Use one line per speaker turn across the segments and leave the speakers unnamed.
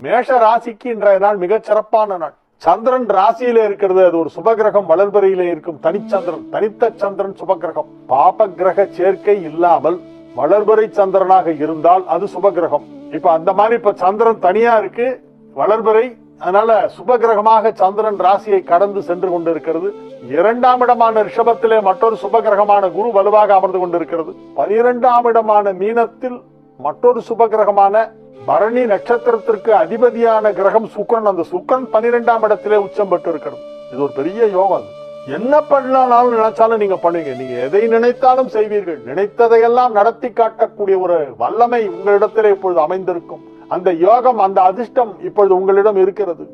மேஷ ராசிக்கு இன்றைய நாள். மிக சிறப்பான நாள் சந்திரன் ராசியில இருக்கிறது. அது ஒரு சுபகிரகம். வளர்பறையில இருக்கும் தனிச்சந்திரன் தனித்த சந்திரன் சுபகிரகம். பாப கிரக சேர்க்கை இல்லாமல் வளர்பறை சந்திரனாக இருந்தால் அது சுபகிரகம். இப்ப அந்த மாதிரி இப்ப சந்திரன் தனியா இருக்கு. வளர்பறை அதனால சுபகிரகமாக சந்திரன் ராசியை கடந்து சென்று கொண்டிருக்கிறது. இரண்டாம் இடமான ரிஷபத்திலே மற்றொரு சுபகிரகமான குரு வலுவாக அமர்ந்து கொண்டிருக்கிறது. பனிரெண்டாம் இடமான மீனத்தில் மற்றொரு சுபகிரகமான பரணி நட்சத்திரத்திற்கு அதிபதியான கிரகம் சுக்கரன். அந்த சுக்கரன் பனிரெண்டாம் இடத்திலே உச்சம் பெற்று இருக்கிறது இது ஒரு பெரிய யோகம் அது. என்ன பண்ணலாம்னாலும் நினைச்சாலும் நீங்க பண்ணுவீங்க நீங்க எதை நினைத்தாலும் செய்வீர்கள். நினைத்ததையெல்லாம் நடத்தி காட்டக்கூடிய ஒரு வல்லமை உங்களிடத்திலே இப்பொழுது அமைந்திருக்கும். அந்த யோகம் அந்த அதிர்ஷ்டம் இப்பொழுது உங்களிடம் இருக்கிறது.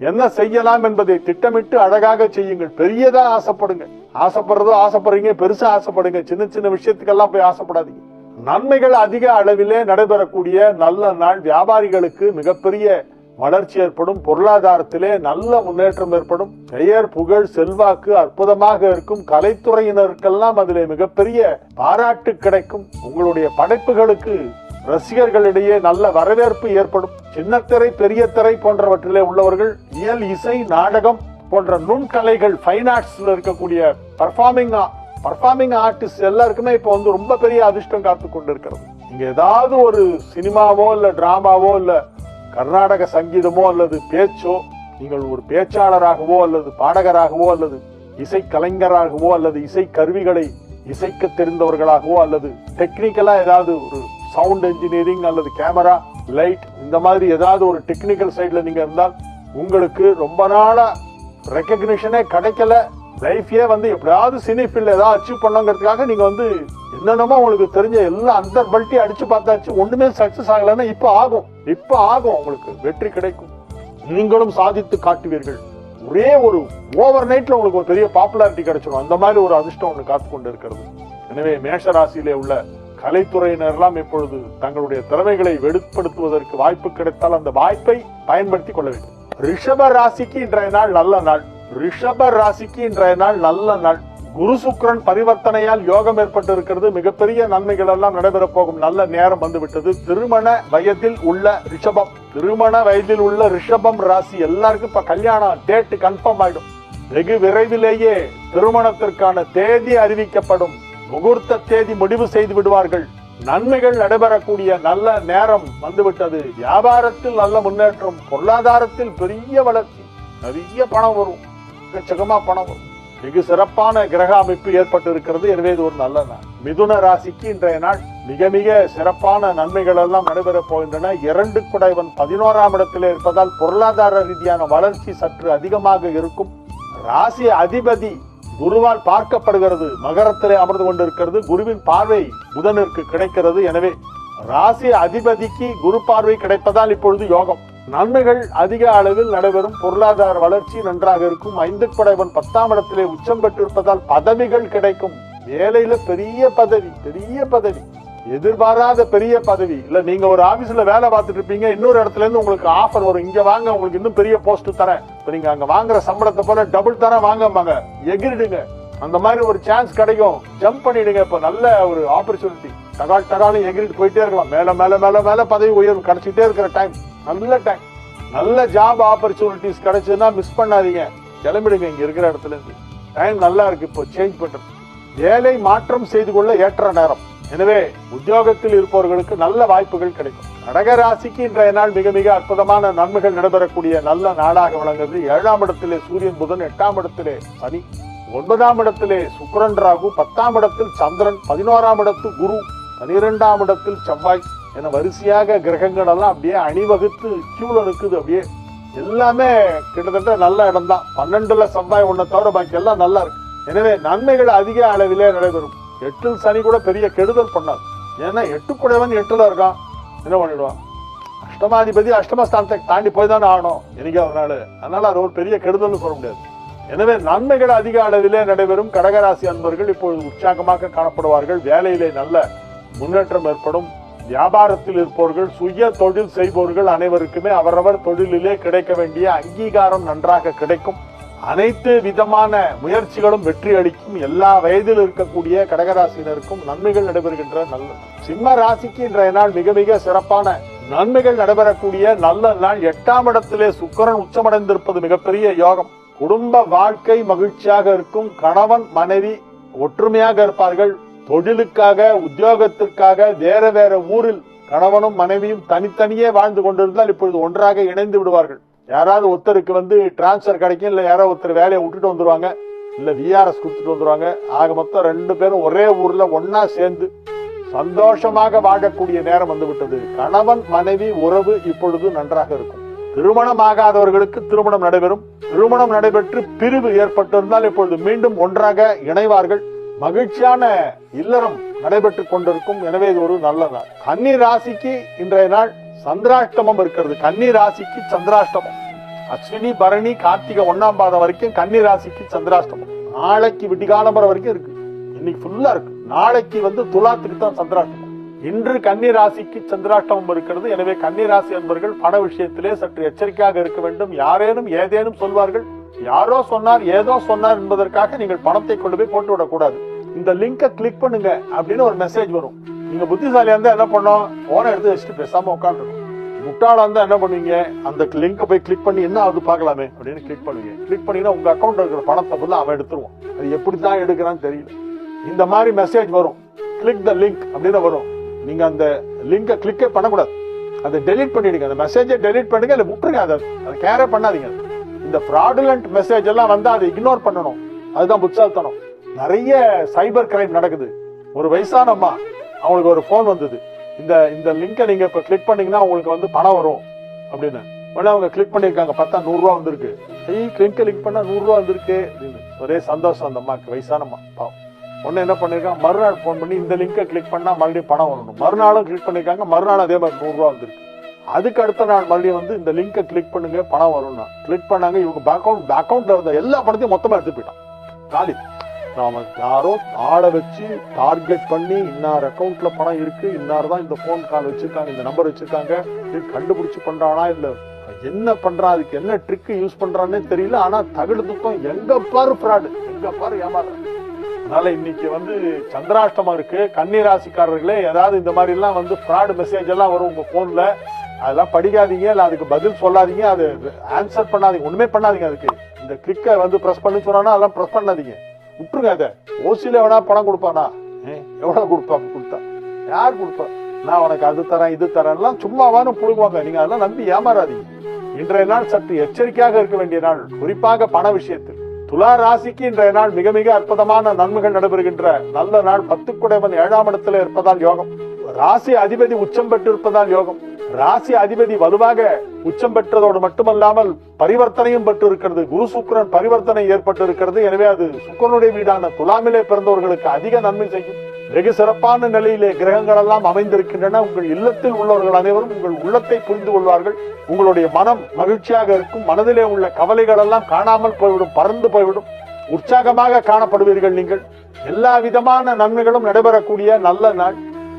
என்ன செய்யலாம் என்பதை திட்டமிட்டு அழகாக செய்யுங்கள். பெரியதா ஆசைப்படுங்க. ஆசைப்படுறதோ ஆசைப்படுறீங்க பெருசா ஆசைப்படுங்க. சின்ன சின்ன விஷயத்துக்கெல்லாம் போய் ஆசைப்படாதீங்க. நன்மைகள் அதிக அளவிலே நடைபெறக்கூடிய நல்ல நாள். வியாபாரிகளுக்கு மிகப்பெரிய வளர்ச்சி ஏற்படும். பொருளாதாரத்திலே நல்ல முன்னேற்றம் ஏற்படும். பெயர் புகழ் செல்வாக்கு அற்புதமாக இருக்கும். கலைத்துறையினருக்கெல்லாம் அதிலே மிகப்பெரிய பாராட்டு கிடைக்கும். உங்களுடைய படைப்புகளுக்கு ரசிகர்களிடையே நல்ல வரவேற்பு ஏற்படும். சின்னத்திரை பெரிய திரை போன்றவற்றிலே உள்ளவர்கள் இயல் இசை நாடகம் போன்ற நுண்கலைகள் ஃபைன் ஆர்ட்ஸ்ல இருக்கக்கூடிய பர்ஃபார்மிங் பர்ஃபார்மிங் ஆர்டிஸ்ட் எல்லாருக்குமே இப்போ வந்து ரொம்ப பெரிய அதிர்ஷ்டம் காத்து கொண்டிருக்கிறது. நீங்க ஏதாவது ஒரு சினிமாவோ இல்ல டிராமாவோ இல்ல கர்நாடக சங்கீதமோ அல்லது பேச்சோ நீங்கள் ஒரு பேச்சாளராகவோ அல்லது பாடகராகவோ அல்லது இசை கலைஞராகவோ அல்லது இசை கருவிகளை இசைக்க தெரிந்தவர்களாகவோ அல்லது டெக்னிக்கலா ஏதாவது ஒரு சவுண்ட் இன்ஜினியரிங் அல்லது கேமரா லைட் இந்த மாதிரி ஏதாவது ஒரு டெக்னிக்கல் சைடுல நீங்க இருந்தால் உங்களுக்கு ரொம்ப நாளா ரெக்கக்னிஷனே கிடைக்கல. லைஃபே வந்து எப்படியாவது சினிஃபில் ஏதாவது அச்சீவ் பண்ணுங்கிறதுக்காக நீங்கள் வந்து என்னென்னமோ உங்களுக்கு தெரிஞ்ச எல்லா அந்த பல்ட்டி அடிச்சு பார்த்தாச்சு. ஒன்றுமே சக்ஸஸ் ஆகலைன்னா இப்போ ஆகும். இப்போ ஆகும். உங்களுக்கு வெற்றி கிடைக்கும். நீங்களும் சாதித்து காட்டுவீர்கள். ஒரே ஒரு ஓவர் நைட்ல உங்களுக்கு ஒரு பெரிய பாப்புலாரிட்டி கிடைச்சிடும் அந்த மாதிரி ஒரு அதிர்ஷ்டம் ஒன்று காத்து கொண்டு இருக்கிறது. எனவே மேஷ ராசியிலே உள்ள கலைத்துறையினரெல்லாம் இப்பொழுது தங்களுடைய திறமைகளை வெளிப்படுத்துவதற்கு வாய்ப்பு கிடைத்தால் அந்த வாய்ப்பை பயன்படுத்தி கொள்ள வேண்டும். ரிஷப ராசிக்கு இன்றைய நாள் நல்ல நாள். ரிஷப ராசிக்கு இன்றைய நாள் நல்ல நாள். குரு சுக்கரன் பரிவர்த்தனையால் யோகம் ஏற்பட்டு இருக்கிறது மிகப்பெரிய நன்மைகள் எல்லாம் நடைபெறப் போகும். நல்ல நேரம் வந்துவிட்டது. திருமண வயதில் உள்ள ரிஷபம். திருமண வயதில் உள்ள ரிஷபம் ராசி. எல்லாருக்கும் இப்ப கல்யாணம் டேட் கன்ஃபார்ம் ஆயிடும். வெகு விரைவிலேயே திருமணத்திற்கான தேதி அறிவிக்கப்படும். முகூர்த்த தேதி முடிவு செய்து விடுவார்கள். நன்மைகள் நடைபெறக்கூடிய நல்ல நேரம் வந்துவிட்டது. வியாபாரத்தில் நல்ல முன்னேற்றம். பொருளாதாரத்தில் பெரிய வளர்ச்சி. நிறைய பணம் வரும். எக்கச்சக்கமா பணம் மிக சிறப்பான கிரக அமைப்பு ஏற்பட்டு இருக்கிறது எனவே இது ஒரு நல்ல நாள். மிதுன ராசிக்கு இன்றைய நாள் மிக மிக சிறப்பான நன்மைகள் எல்லாம் நடைபெறப் போகின்றன. இரண்டு குடைவன் பதினோராம் இடத்தில் இருப்பதால் பொருளாதார ரீதியான வளர்ச்சி சற்று அதிகமாக இருக்கும். ராசி அதிபதி குருவால் பார்க்கப்படுகிறது. மகரத்திலே அமர்ந்து கொண்டிருக்கிறது. குருவின் பார்வை புதனிற்கு கிடைக்கிறது. எனவே ராசி அதிபதிக்கு குரு பார்வை கிடைப்பதால் இப்பொழுது யோகம். நன்மைகள் அதிக அளவில் நடைபெறும் பொருளாதார வளர்ச்சி நன்றாக இருக்கும். ஐந்து படைவன் பத்தாம் இடத்திலே உச்சம் பெற்றிருப்பதால் பதவிகள் கிடைக்கும். வேலையில பெரிய பதவி பெரிய பதவி. எதிர்பாராத பெரிய பதவி. இல்ல நீங்க ஒரு ஆபீஸ்ல வேலை பார்த்துட்டு இருப்பீங்க இன்னொரு இடத்துல இருந்து உங்களுக்கு ஆஃபர் வரும். இங்க வாங்க உங்களுக்கு இன்னும் பெரிய போஸ்ட் தரேன். இப்ப நீங்க அங்க வாங்குற சம்பளத்தை போல டபுள் தரேன் வாங்கம்பாங்க. எகிரிடுங்க. அந்த மாதிரி ஒரு சான்ஸ் கிடைக்கும். ஜம்ப் பண்ணிடுங்க. இப்ப நல்ல ஒரு ஆப்பர்ச்சுனிட்டி தகால் தகாலும் எகிரிட்டு போயிட்டே இருக்கலாம். மேல மேல மேல மேல பதவி உயர்வு கிடைச்சிட்டே இருக்கிற டைம் நல்ல டைம் நல்ல ஜாப் ஆப்பர்ச்சுனிட்டிஸ் கிடைச்சதுன்னா மிஸ் பண்ணாதீங்க. கிளம்பிடுங்க இங்க இருக்கிற இடத்துல இருந்து. டைம் நல்லா இருக்கு இப்போ சேஞ்ச் பண்றது வேலை மாற்றம் செய்து கொள்ள ஏற்ற நேரம். எனவே உத்தியோகத்தில் இருப்பவர்களுக்கு நல்ல வாய்ப்புகள் கிடைக்கும். கடக ராசிக்கு இன்றைய நாள் மிக மிக அற்புதமான நன்மைகள் நடைபெறக்கூடிய நல்ல நாடாக விளங்குது ஏழாம் இடத்திலே சூரியன் புதன் எட்டாம் இடத்திலே சனி ஒன்பதாம் இடத்திலே சுக்கரன் ராகு பத்தாம் இடத்தில் சந்திரன் பதினோராம் இடத்து குரு பனிரெண்டாம் இடத்தில் செவ்வாய் ஏன்னா வரிசையாக கிரகங்கள் எல்லாம் அப்படியே அணிவகுத்து கியூல நிற்குது அப்படியே. எல்லாமே கிட்டத்தட்ட நல்ல இடம் தான் பன்னெண்டுல செவ்வாய் ஒன்றை தவிர பாக்கி எல்லாம் நல்லா இருக்கு. எனவே நன்மைகள் அதிக அளவிலே நடைபெறும். எட்டில் சனி கூட பெரிய கெடுதல் பண்ணாது ஏன்னா எட்டு குடைவன் எட்டுல இருக்கான். என்ன பண்ணிடுவான்? அஷ்டமாதிபதி அஷ்டமஸ்தானத்தை தாண்டி போய் தானே ஆகணும். எனக்கு ஒரு நாள். அதனால அது ஒரு பெரிய கெடுதல்னு சொல்ல முடியாது. எனவே நன்மைகள் அதிக அளவிலே நடைபெறும். கடகராசி அன்பர்கள் இப்பொழுது உற்சாகமாக காணப்படுவார்கள். வேலையிலே நல்ல முன்னேற்றம் ஏற்படும். வியாபாரத்தில் இருப்பவர்கள் சுய தொழில் செய்பவர்கள் அனைவருக்குமே அவரவர் தொழிலிலே கிடைக்க வேண்டிய அங்கீகாரம் நன்றாக கிடைக்கும். அனைத்து விதமான முயற்சிகளும் வெற்றி அளிக்கும். எல்லா வயதில் இருக்கக்கூடிய கடகராசினருக்கும் நன்மைகள் நடைபெறுகின்ற நல்ல சிம்ம ராசிக்கு இன்றைய நாள் மிக மிக சிறப்பான நன்மைகள் நடைபெறக்கூடிய நல்ல நாள். எட்டாம் இடத்திலே சுக்கரன் உச்சமடைந்திருப்பது மிகப்பெரிய யோகம். குடும்ப வாழ்க்கை மகிழ்ச்சியாக இருக்கும். கணவன் மனைவி ஒற்றுமையாக இருப்பார்கள். தொழிலுக்காக உத்தியோகத்திற்காக வேற வேற ஊரில் கணவனும் மனைவியும் தனித்தனியே வாழ்ந்து கொண்டிருந்தால் இப்பொழுது ஒன்றாக இணைந்து விடுவார்கள். யாராவது ஒருத்தருக்கு வந்து டிரான்ஸ்ஃபர் கிடைக்கும் இல்ல யாராவது ஒருத்தர் வேலையை விட்டுட்டு வந்துருவாங்க இல்ல விஆர்எஸ் கொடுத்துட்டு வந்துருவாங்க ஆக மொத்தம் ரெண்டு பேரும் ஒரே ஊர்ல ஒன்னா சேர்ந்து சந்தோஷமாக வாழக்கூடிய நேரம் வந்துவிட்டது கணவன் மனைவி உறவு இப்பொழுது நன்றாக இருக்கும். திருமணம் ஆகாதவர்களுக்கு திருமணம் நடைபெறும். திருமணம் நடைபெற்று பிரிவு ஏற்பட்டிருந்தால் இப்பொழுது மீண்டும் ஒன்றாக இணைவார்கள். மகிழ்ச்சியான இல்லறம் நடைபெற்றுக் கொண்டிருக்கும். எனவே இது ஒரு நல்ல நாள். கன்னி ராசிக்கு இன்றைய நாள் சந்திராஷ்டமம் இருக்கிறது. கன்னி ராசிக்கு சந்திராஷ்டமம். அஸ்வினி பரணி கார்த்திகை ஒன்னாம் பாதம் வரைக்கும் கன்னி ராசிக்கு சந்திராஷ்டமம். நாளைக்கு விடிகாலம்பரம் வரைக்கும் இருக்கு. இன்னைக்கு ஃபுல்லா இருக்கு. நாளைக்கு வந்து துலாத்துக்கு தான் சந்திராஷ்டமம். இன்று கன்னி ராசிக்கு சந்திராஷ்டமம் இருக்கிறது. எனவே கன்னி ராசி என்பவர்கள் பண விஷயத்திலே சற்று எச்சரிக்கையாக இருக்க வேண்டும். யாரேனும் ஏதேனும் சொல்வார்கள். யாரோ சொன்னார் ஏதோ சொன்னார் என்பதற்காக நீங்கள் பணத்தை கொண்டு போய் போட்டு விடக்கூடாது இந்த லிங்கை கிளிக் பண்ணுங்க அப்படின்னு ஒரு மெசேஜ் வரும். நீங்க புத்திசாலியா இருந்தா என்ன பண்ணோம் ஓனை எடுத்து வச்சுட்டு பேசாம உட்காந்துருக்கும் முட்டாளா இருந்தா என்ன பண்ணுவீங்க? அந்த லிங்கை போய் கிளிக் பண்ணி என்ன ஆகுது பார்க்கலாமே அப்படின்னு கிளிக் பண்ணுவீங்க. கிளிக் பண்ணீங்கன்னா உங்க அக்கௌண்ட் இருக்கிற பணத்தை ஃபுல்லா அவன் எடுத்துருவான். அது எப்படி தான் எடுக்கிறான்னு தெரியல. இந்த மாதிரி மெசேஜ் வரும். கிளிக் த லிங்க் அப்படின்னு வரும். நீங்க அந்த லிங்கை கிளிக்கே பண்ணக்கூடாது. அதை டெலிட் பண்ணிடுங்க. அந்த மெசேஜை டெலிட் பண்ணுங்க இல்லை விட்டுருங்க அதை. அதை கேரே பண்ணாதீங்க. இந்த ஃப்ராடுலண்ட் மெசேஜ் எல்லாம் வந்து அதை இக்னோர் பண்ணணும். அதுதான் புத்தால்தனம் நிறைய சைபர் கிரைம் நடக்குது. ஒரு வயசானம்மா அவங்களுக்கு ஒரு ஃபோன் வந்தது. இந்த இந்த லிங்கை நீங்க இப்ப கிளிக் பண்ணீங்கன்னா உங்களுக்கு வந்து பணம் வரும் அப்படின்னு. உடனே அவங்க கிளிக் பண்ணியிருக்காங்க. பார்த்தா நூறுரூவா வந்திருக்கு. ஐய் லிங்கை கிளிக் பண்ணா நூறுரூவா வந்திருக்கு அப்படின்னு. ஒரே சந்தோஷம் அந்த அம்மாக்கு வயசானம்மா பாவம். உடனே என்ன பண்ணிருக்காங்க மறுநாள் ஃபோன் பண்ணி இந்த லிங்கை கிளிக் பண்ணா மறுபடியும் பணம் வரணும். மறுநாளும் கிளிக் பண்ணியிருக்காங்க. மறுநாள் அதே மாதிரி நூறுரூவா வந்திருக்கு. அதுக்கு அடுத்த நாள் மறுபடியும் வந்து இந்த லிங்கை கிளிக் பண்ணுங்க பணம் வரும்னா. கிளிக் பண்ணாங்க இவங்க பேக்கவுண்ட் அக்கௌண்ட்ல இருந்த எல்லா பணத்தையும் மொத்தமா எடுத்து போயிட்டான். காலி. நாம யாரோ ஆட வச்சு டார்கெட் பண்ணி இன்னார் அக்கௌண்ட்ல பணம் இருக்கு இன்னார் தான் இந்த போன் கால் வச்சிருக்காங்க இந்த நம்பர் வச்சிருக்காங்க. இது கண்டுபிடிச்சு பண்றானா இல்ல என்ன பண்றான் அதுக்கு என்ன ட்ரிக் யூஸ் பண்றான்னு தெரியல. ஆனா தகுடு துக்கம் எங்க பாரு ஃப்ராடு எங்க பாரு ஏமாறு அதனால இன்னைக்கு வந்து சந்திராஷ்டமம் இருக்கு. கன்னிராசிக்காரர்களே ஏதாவது இந்த மாதிரி எல்லாம் வந்து ஃப்ராடு மெசேஜ் எல்லாம் வரும் உங்க போன்ல அதெல்லாம் படிக்காதீங்க இல்ல அதுக்கு பதில் சொல்லாதீங்க அது ஆன்சர் பண்ணாதீங்க ஒண்ணுமே பண்ணாதீங்க அதுக்கு. இந்த கிளிக்கை வந்து பிரஸ் பண்ணி சொன்னா அதெல்லாம் பிரஸ் பண்ணாதீங்க. விட்டுருங்க அதை. ஓசில வேணா பணம் கொடுப்பானா? எவ்வளோ எவ்வளவு கொடுப்பா கொடுத்தா? யார் கொடுப்பா? நான் உனக்கு அது தரேன் இது தரேன்லாம் சும்மாவானு புழுகுவாங்க நீங்க அதெல்லாம் நம்பி ஏமாறாதீங்க. இன்றைய நாள் சற்று எச்சரிக்கையாக இருக்க வேண்டிய நாள். குறிப்பாக பண விஷயத்தில். துலா ராசிக்கு இன்றைய நாள் மிக மிக அற்புதமான நன்மைகள் நடைபெறுகின்ற நல்ல நாள். பத்து குடைவன் ஏழாம் இடத்துல இருப்பதால் யோகம். ராசி அதிபதி உச்சம் பெற்றிருப்பதால் யோகம். ராசி அதிபதி வலுவாக உச்சம் பெற்றதோடு மட்டுமல்லாமல் பரிவர்த்தனையும் பெற்று இருக்கிறது குரு சுக்கிரன் பரிவர்த்தனை ஏற்பட்டு இருக்கிறது எனவே அது சுக்கிரனுடைய வீடான துலாமிலே பிறந்தவர்களுக்கு அதிக நன்மை செய்யும். வெகு சிறப்பான நிலையிலே கிரகங்கள் எல்லாம் அமைந்திருக்கின்றன. உங்கள் இல்லத்தில் உள்ளவர்கள் அனைவரும் உங்கள் உள்ளத்தை புரிந்து கொள்வார்கள். உங்களுடைய மனம் மகிழ்ச்சியாக இருக்கும். மனதிலே உள்ள கவலைகள் எல்லாம் காணாமல் போய்விடும் பறந்து போய்விடும். உற்சாகமாக காணப்படுவீர்கள் நீங்கள். எல்லா விதமான நன்மைகளும் நடைபெறக்கூடிய நல்ல நாள்.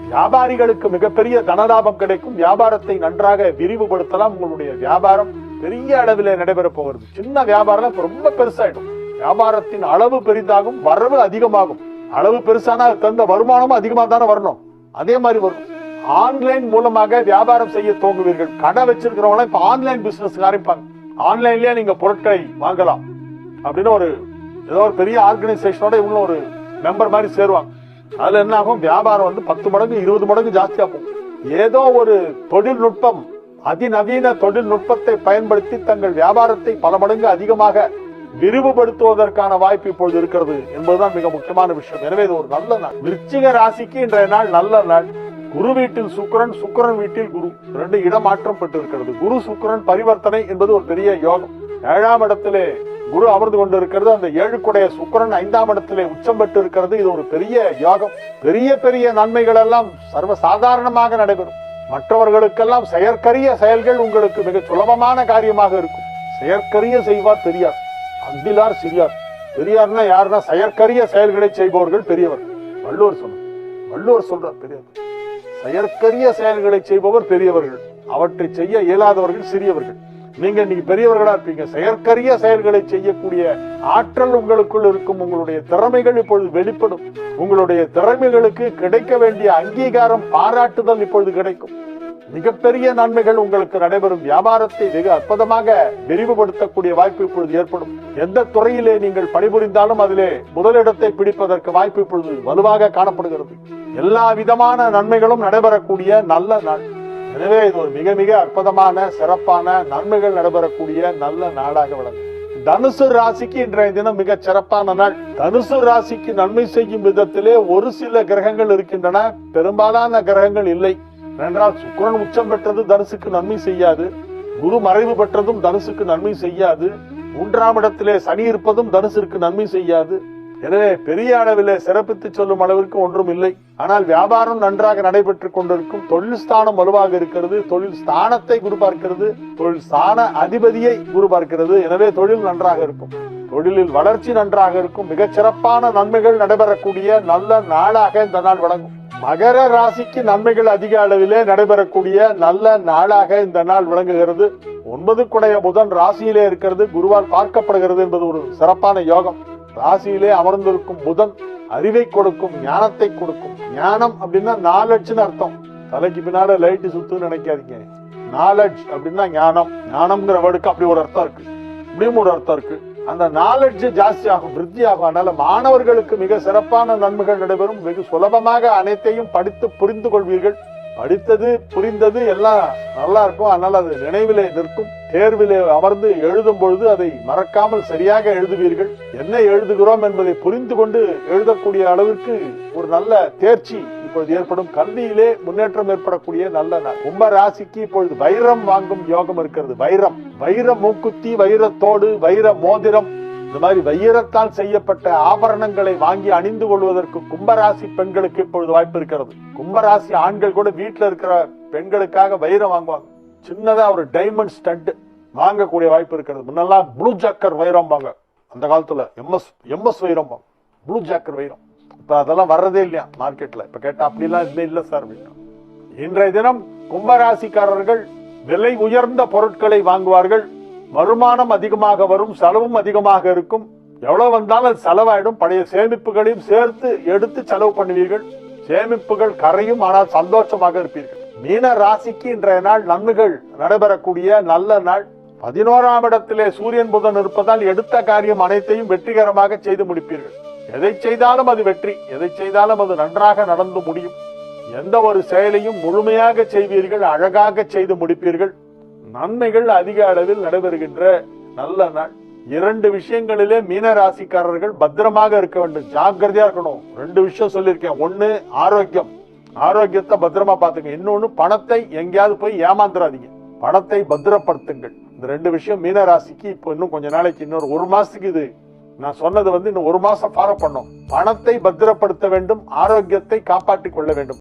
வியாபாரிகளுக்கு மிகப்பெரிய தனலாபம் கிடைக்கும். வியாபாரத்தை நன்றாக விரிவுபடுத்தலாம். உங்களுடைய வியாபாரம் பெரிய அளவில் நடைபெற போகிறது. சின்ன வியாபாரம் ரொம்ப பெருசாயிடும். வியாபாரத்தின் அளவு பெரிதாகும் வரவு அதிகமாகும். அளவு பெருசானா தந்த தகுந்த வருமானமும் அதிகமாக தானே வரணும். அதே மாதிரி வரும். ஆன்லைன் மூலமாக வியாபாரம் செய்ய துவங்குவீர்கள். கடை வச்சிருக்கிறவங்க இப்ப ஆன்லைன் பிசினஸ் ஆரம்பிப்பாங்க. ஆன்லைன்லயே நீங்க பொருட்களை வாங்கலாம். அப்படின்னு ஒரு ஏதோ ஒரு பெரிய ஆர்கனைசேஷனோட இவங்களும் ஒரு மெம்பர் மாதிரி சேருவாங்க. அதுல என்ன ஆகும்? வியாபாரம் வந்து பத்து மடங்கு இருபது மடங்கு ஜாஸ்தியாகும் ஏதோ ஒரு தொழில்நுட்பம் அதிநவீன தொழில்நுட்பத்தை பயன்படுத்தி தங்கள் வியாபாரத்தை பல மடங்கு அதிகமாக விரிவுபடுத்துவதற்கான வாய்ப்பு இப்பொழுது இருக்கிறது என்பதுதான் மிக முக்கியமான விஷயம். எனவே இது ஒரு நல்ல நாள். விருச்சிக ராசிக்கு இன்றைய நாள் நல்ல நாள். குரு வீட்டில் சுக்கரன் சுக்கரன் வீட்டில் குரு. ரெண்டு இடமாற்றம் பெற்றிருக்கிறது. குரு சுக்கரன் பரிவர்த்தனை என்பது ஒரு பெரிய யோகம். ஏழாம் இடத்திலே குரு அமர்ந்து கொண்டிருக்கிறது. அந்த ஏழுக்குடைய சுக்கரன் ஐந்தாம் இடத்திலே உச்சம் பெற்று இருக்கிறது இது ஒரு பெரிய யோகம். பெரிய பெரிய நன்மைகள் எல்லாம் சர்வ சாதாரணமாக நடைபெறும். மற்றவர்களுக்கெல்லாம் செயற்கரிய செயல்கள் உங்களுக்கு மிக சுலபமான காரியமாக இருக்கும். செயற்கரிய செய்வார் பெரியார். அந்திலார் சிறியார். பெரியார்னா யாருன்னா செயற்கரிய செயல்களை செய்பவர்கள் பெரியவர். வள்ளுவர் சொன்னார். வள்ளுவர் சொல்றார் பெரியவர் செயற்கரிய செயல்களை செய்பவர் பெரியவர்கள். அவற்றை செய்ய இயலாதவர்கள் சிறியவர்கள். நீங்க இன்னைக்கு பெரியவர்களா இருப்பீங்க. செயற்கரிய செயல்களை செய்யக்கூடிய ஆற்றல் உங்களுக்குள் இருக்கும். உங்களுடைய திறமைகள் இப்பொழுது வெளிப்படும். உங்களுடைய திறமைகளுக்கு கிடைக்க வேண்டிய அங்கீகாரம் பாராட்டுதல் இப்பொழுது கிடைக்கும். மிகப்பெரிய நன்மைகள் உங்களுக்கு நடைபெறும். வியாபாரத்தை மிக அற்புதமாக விரிவுபடுத்தக்கூடிய வாய்ப்பு இப்பொழுது ஏற்படும். எந்த துறையிலே நீங்கள் பணிபுரிந்தாலும் அதிலே முதலிடத்தை பிடிப்பதற்கு வாய்ப்பு இப்பொழுது வலுவாக காணப்படுகிறது. எல்லா விதமான நன்மைகளும் நடைபெறக்கூடிய நல்ல நாள். எனவே இது ஒரு மிக மிக அற்புதமான சிறப்பான நன்மைகள் நடைபெறக்கூடிய நல்ல நாடாக விளங்கும். தனுசு ராசிக்கு இன்றைய தினம் மிக சிறப்பான நாள். தனுசு ராசிக்கு நன்மை செய்யும் விதத்திலே ஒரு சில கிரகங்கள் இருக்கின்றன. பெரும்பாலான கிரகங்கள் இல்லை. என்றால் சுக்கரன் உச்சம் பெற்றது தனுசுக்கு நன்மை செய்யாது. குரு மறைவு பெற்றதும் தனுசுக்கு நன்மை செய்யாது. மூன்றாம் இடத்திலே சனி இருப்பதும் தனுசிற்கு நன்மை செய்யாது. எனவே பெரிய அளவில் சிறப்பித்து சொல்லும் அளவிற்கு ஒன்றும் இல்லை. ஆனால் வியாபாரம் நன்றாக நடைபெற்றுக் கொண்டிருக்கும் தொழில் ஸ்தானம் வலுவாக இருக்கிறது தொழில் ஸ்தானத்தை குரு பார்க்கிறது தொழில் ஸ்தான அதிபதியை குரு பார்க்கிறது எனவே தொழில் நன்றாக இருக்கும். தொழிலில் வளர்ச்சி நன்றாக இருக்கும். மிகச் சிறப்பான நன்மைகள் நடைபெறக்கூடிய நல்ல நாளாக இந்த நாள் வழங்கும். மகர ராசிக்கு நன்மைகள் அதிக அளவிலே நடைபெறக்கூடிய நல்ல நாளாக இந்த நாள் விளங்குகிறது. ஒன்பது குடைய புதன் ராசியிலே இருக்கிறது. குருவால் பார்க்கப்படுகிறது என்பது ஒரு சிறப்பான யோகம். ராசியிலே அமர்ந்திருக்கும் புதன் அறிவை கொடுக்கும் ஞானத்தை கொடுக்கும். ஞானம் அப்படின்னா நாலட்சுன்னு அர்த்தம். தலைக்கு பின்னால லைட்டு சுத்துன்னு நினைக்காதீங்க. நாலட்ஜ் அப்படின்னா ஞானம். ஞானம்ங்கிற வேர்டுக்கு அப்படி ஒரு அர்த்தம் இருக்கு. இப்படியும் ஒரு அர்த்தம் இருக்கு. அந்த நாலட்ஜ் ஜாஸ்தி ஆகும் விருத்தி ஆகும். அதனால மாணவர்களுக்கு மிக சிறப்பான நன்மைகள் நடைபெறும். வெகு சுலபமாக அனைத்தையும் படித்து புரிந்து கொள்வீர்கள். படித்தது புரிந்தது எல்லாம் நல்லா இருக்கும் ஆனால் அது நினைவிலே நிற்கும். தேர்விலே அமர்ந்து எழுதும் பொழுது அதை மறக்காமல் சரியாக எழுதுவீர்கள். என்ன எழுதுகிறோம் என்பதை புரிந்து கொண்டு எழுதக்கூடிய அளவிற்கு ஒரு நல்ல தேர்ச்சி இப்பொழுது ஏற்படும். கல்வியிலே முன்னேற்றம் ஏற்படக்கூடிய நல்ல நாள் கும்ப ராசிக்கு இப்பொழுது வைரம் வாங்கும் யோகம் இருக்கிறது. வைரம். வைர மூக்குத்தி வைரத்தோடு வைர மோதிரம். இந்த மாதிரி வைரத்தால் செய்யப்பட்ட ஆபரணங்களை வாங்கி அணிந்து கொள்வதற்கு கும்பராசி பெண்களுக்கு இப்பொழுது வாய்ப்பு இருக்கிறது. கும்பராசி ஆண்கள் கூட வீட்டில் இருக்கிற பெண்களுக்காக வைரம் வாங்குவாங்க. சின்னதா ஒரு டைமண்ட் ஸ்டட் வாங்கக்கூடிய வாய்ப்பு இருக்கிறது. முன்னெல்லாம் ப்ளூ ஜாக்கர் வைரம் வாங்க. அந்த காலத்துல எம்எஸ் எம்எஸ் வைரம் வாங்க. ப்ளூ ஜாக்கர் வைரம். இப்ப அதெல்லாம் வர்றதே இல்லையா மார்க்கெட்ல இப்ப கேட்டா அப்படிலாம் இல்லை இல்ல சார் அப்படின்னா. இன்றைய தினம் கும்பராசிக்காரர்கள் விலை உயர்ந்த பொருட்களை வாங்குவார்கள். வருமானம் அதிகமாக வரும் செலவும் அதிகமாக இருக்கும். எவ்வளவு வந்தாலும் அது செலவாயிடும். பழைய சேமிப்புகளையும் சேர்த்து எடுத்து செலவு பண்ணுவீர்கள். சேமிப்புகள் கரையும் ஆனால் சந்தோஷமாக இருப்பீர்கள். மீன ராசிக்கு இன்றைய நாள் நன்மைகள் நடைபெறக்கூடிய நல்ல நாள். பதினோராம் இடத்திலே சூரியன் புதன் இருப்பதால் எடுத்த காரியம் அனைத்தையும் வெற்றிகரமாக செய்து முடிப்பீர்கள். எதை செய்தாலும் அது வெற்றி எதை செய்தாலும் அது நன்றாக நடந்து முடியும். எந்த ஒரு செயலையும் முழுமையாக செய்வீர்கள் அழகாக செய்து முடிப்பீர்கள். நன்மைகள் அதிக அளவில் நடைபெறுகின்ற நல்ல நாள். இரண்டு விஷயங்களிலே மீன ராசிக்காரர்கள் பத்திரமாக இருக்க வேண்டும். ஜாக்கிரதையா இருக்கணும். ரெண்டு விஷயம் சொல்லியிருக்கேன். ஒண்ணு ஆரோக்கியம். ஆரோக்கியத்தை பத்திரமா பாத்துங்க இன்னொன்னு பணத்தை எங்கேயாவது போய் ஏமாந்துடாதீங்க பணத்தை பத்திரப்படுத்துங்கள். இந்த ரெண்டு விஷயம் மீன ராசிக்கு இப்போ இன்னும் கொஞ்ச நாளைக்கு இன்னொரு ஒரு மாசத்துக்கு இது. நான் சொன்னது வந்து இன்னும் ஒரு மாசம் ஃபாலோ பண்ணோம் பணத்தை பத்திரப்படுத்த வேண்டும். ஆரோக்கியத்தை காப்பாற்றிக் கொள்ள வேண்டும்.